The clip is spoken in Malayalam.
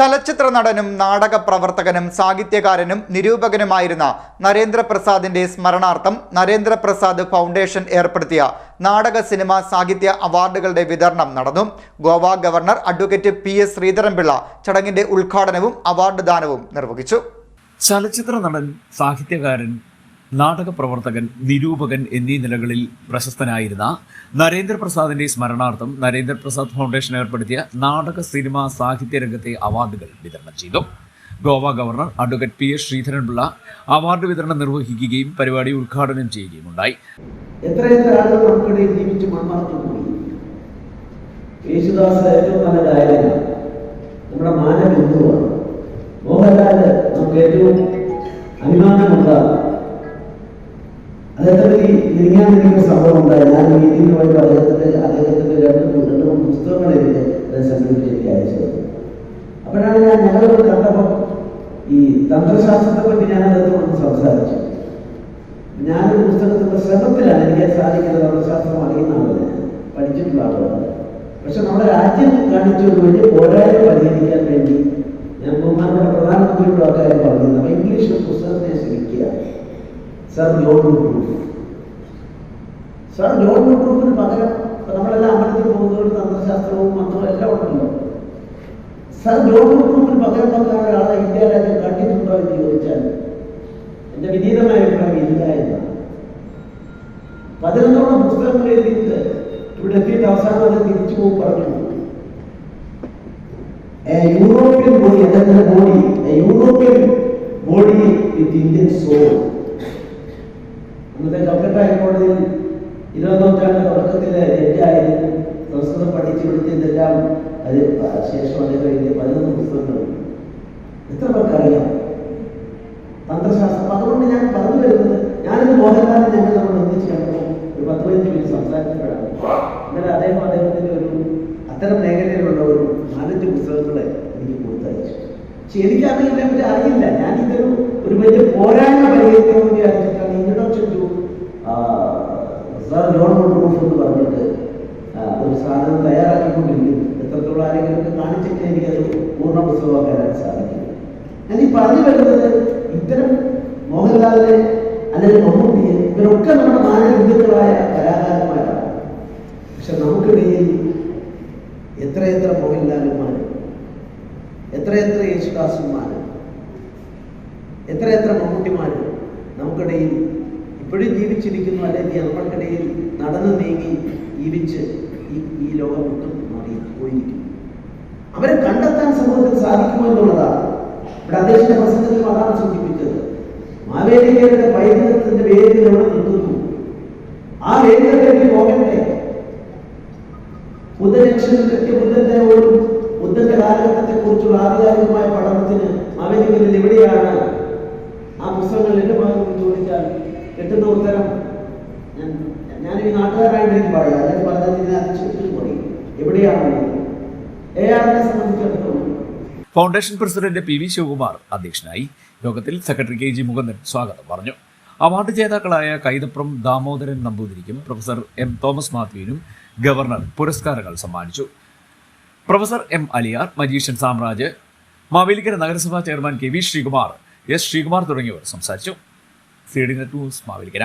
ചലച്ചിത്ര നടനും നാടക പ്രവർത്തകനും സാഹിത്യകാരനും നിരൂപകനുമായിരുന്ന നരേന്ദ്രപ്രസാദിന്റെ സ്മരണാർത്ഥം നരേന്ദ്രപ്രസാദ് ഫൗണ്ടേഷൻ ഏർപ്പെടുത്തിയ നാടക സിനിമ സാഹിത്യ അവാർഡുകളുടെ വിതരണം നടന്നു. Goa governor advocate P S Sreedharan Pillai ചടങ്ങിന്റെ ഉദ്ഘാടനവും അവാർഡ് ദാനവും നിർവഹിച്ചു. ചലച്ചിത്ര നടൻ സാഹിത്യകാരൻ നാടക പ്രവർത്തകൻ നിരൂപകൻ എന്നീ നിലകളിൽ പ്രശസ്തനായിരുന്ന നരേന്ദ്രപ്രസാദിന്റെ സ്മരണാർത്ഥം നരേന്ദ്രപ്രസാദ് ഫൗണ്ടേഷൻ ഏർപ്പെടുത്തിയ നാടക സിനിമ സാഹിത്യ രംഗത്തെ അവാർഡുകൾ വിതരണം ചെയ്തു. Goa governor advocate P S Sreedharan Pillai award വിതരണം നിർവഹിക്കുകയും പരിപാടി ഉദ്ഘാടനം ചെയ്യുകയും ഉണ്ടായി. യേശുദാസ് ഏറ്റവും നല്ല ഗായകനാണ് അദ്ദേഹത്തെ പറ്റി മിനിങ്ങാൻ എനിക്കൊരു സംഭവം ഉണ്ടായി. ഞാൻ മീറ്റിംഗിന് പോയപ്പോൾ അദ്ദേഹത്തിന്റെ അദ്ദേഹത്തിന്റെ രണ്ട് രണ്ട് മൂന്ന് പുസ്തകങ്ങൾ എനിക്ക് അദ്ദേഹം എനിക്ക് അയച്ചു അപ്പോഴാണ് ഞാൻ ഞങ്ങളോട് കണ്ടപ്പോൾ ഈ തന്ത്രശാസ്ത്രത്തെ പറ്റി ഞാൻ അദ്ദേഹത്തോട് സംസാരിച്ചു. ഞാൻ പുസ്തകത്തിന്റെ ശ്രമത്തിലാണ് എനിക്ക് സാധിക്കുന്നത് തന്ത്രശാസ്ത്രം അറിയുന്ന ഞാൻ. പഠിച്ചിട്ടുള്ള ആളാണ്. പക്ഷെ നമ്മുടെ രാജ്യം കാണിച്ചു വേണ്ടി പോരായ്മ പരിഹരിക്കാൻ വേണ്ടി ഞാൻ ബഹുമാനപ്പെട്ട പ്രധാനമന്ത്രിയുടെ ആ കാര്യം പറഞ്ഞത് അപ്പൊ ഇംഗ്ലീഷ് പുസ്തകത്തെ ശ്രമിക്കുക. സർ ജോൺ പ്രൂഫ് സർ ജോൺ പ്രൂഫിന് പകരം നമ്മളെല്ലാം അമ്പലത്തിൽ പോകുന്നവരും തന്ത്രശാസ്ത്രവും മന്ത്രവും എല്ലാം ഉണ്ടല്ലോ. സർ ജോൺ പ്രൂഫിന് പകരം വെക്കാൻ ഒരാളെ ഇന്ത്യ രാജ്യം കണ്ടിട്ടുണ്ടോ എന്ന് ചോദിച്ചാൽ എന്റെ വിനീതമായ അഭിപ്രായം ഇല്ല എന്നാണ്. പതിനൊന്നോളം പുസ്തകങ്ങൾ എഴുതിയിട്ട് ഇവിടെ എത്തിയിട്ട് അവസാനം അത് തിരിച്ചു പോകും പറഞ്ഞു. യൂറോപ്യൻ ബോഡി അതെ body European body with Indian soul അന്നത്തെ കൽക്കട്ട ഹൈക്കോടതിയിൽ ഇരുപതാം നൂറ്റാണ്ട് തുടക്കത്തിലെ ജഡ്ജായിരുന്നു സംസ്കൃതം പഠിച്ചു പഠിച്ചതെല്ലാം അത് ശേഷം അദ്ദേഹം എഴുതിയ പതിനൊന്ന് പുസ്തകങ്ങളുണ്ട് എത്ര പേർക്ക് അറിയാം? തന്ത്രശാസ്ത്രം. അതുകൊണ്ട് ഞാൻ പറഞ്ഞു വരുന്നത് ഞാനിത് ബോധക്കാരൻ നമ്മൾ ഒന്നിച്ച് കണ്ടപ്പോൾ ഒരു പത്ത് പതിനഞ്ച് മിനിറ്റ് സംസാരിച്ചപ്പോഴാണ്. ഇന്നലെ അദ്ദേഹം അദ്ദേഹത്തിന്റെ ഒരു അത്തരം മേഖലയിലുള്ള ഒരു നാലഞ്ച് പുസ്തകങ്ങളെ എനിക്ക് കൊടുത്തയച്ചു. പക്ഷെ എനിക്ക് അത് ഇതിനെപ്പറ്റി അറിയില്ല. ഞാൻ ഇതൊരു ഒരു വലിയ പോരായ്മ പരിഹരിക്കാൻ വേണ്ടി അറിയിച്ചിട്ടാണ് introduction to sir John Woodroffe എന്ന് പറഞ്ഞിട്ട് ആ, ഒരു സാധനം തയ്യാറാക്കിക്കൊണ്ടിരിക്കുന്നു. എത്രത്തോളം ആരെങ്കിലും കാണിച്ചിട്ട് എനിക്കത് പൂർണ പുസ്തകമാക്കാനായിട്ട് സാധിക്കും. ഞാൻ ഈ പറഞ്ഞു വരുന്നത് ഇത്തരം മോഹൻലാലിനെ അല്ലെങ്കിൽ മമ്മൂട്ടിയെ ഇവരൊക്കെ നമ്മുടെ മാനഹിന്ദുക്കളായ കലാകാരന്മാരാണ്. പക്ഷെ നമുക്കിടയിൽ എത്രയെത്ര മോഹൻലാലുമാർ എത്രയെത്ര യേശുദാസന്മാർ എത്രയെത്ര മമ്മൂട്ടിമാർ നമുക്കിടയിൽ ഇപ്പോഴും ജീവിച്ചിരിക്കുന്നു അല്ലെങ്കിൽ നമ്മൾക്കിടയിൽ നടന്നു നീങ്ങി ജീവിച്ച് ഈ ഈ ലോകം മൊത്തം മാറി പോയിരിക്കും അവരെ കണ്ടെത്താൻ സമൂഹത്തിൽ സാധിക്കുമോ എന്നുള്ളതാണ് ഇവിടെ അദ്ദേഹത്തിന്റെ പ്രസംഗത്തിൽ അതാണ് സൂചിപ്പിച്ചത്. മാവേലിക്കരുടെ പൈതൃകത്തിന്റെ വേദിയിൽ അവിടെ നിൽക്കുന്നു. ആ വേദികളിലേക്ക് പോകട്ടെ ബുദ്ധജംഗ്ഷനിലെത്തിയ ബുദ്ധന്റെ ഒരു ബുദ്ധന്റെ കാലഘട്ടത്തെ കുറിച്ചുള്ള ആധികാരികമായ പഠനത്തിന് എവിടെയാണ് ആ പുസ്തകങ്ങൾ എന്റെ ഭാഗത്ത് ചോദിച്ചാൽ കിട്ടുന്ന ഉത്തരം നാട്ടുകാരായിട്ട് എനിക്ക് പറയാം. അല്ലെങ്കിൽ പറഞ്ഞാൽ ഇതിനെ പോയി. എവിടെയാണ് എ ആറിനെ സംബന്ധിച്ചിടത്തോളം. Foundation president P V Sivakumar അധ്യക്ഷനായി യോഗത്തിൽ സെക്രട്ടറി കെ ജി മുകുന്ദൻ സ്വാഗതം പറഞ്ഞു. അവാർഡ് ജേതാക്കളായ കൈതപ്രം ദാമോദരൻ നമ്പൂതിരിക്കും പ്രൊഫസർ എം തോമസ് മാത്യുവിനും ഗവർണർ പുരസ്കാരങ്ങൾ സമ്മാനിച്ചു. Professor M Aliyar magician Samraj Mavelikkara നഗരസഭാ chairman K V Sreekumar S Sreekumar തുടങ്ങിയവർ സംസാരിച്ചു. C D net news Mavelikkara.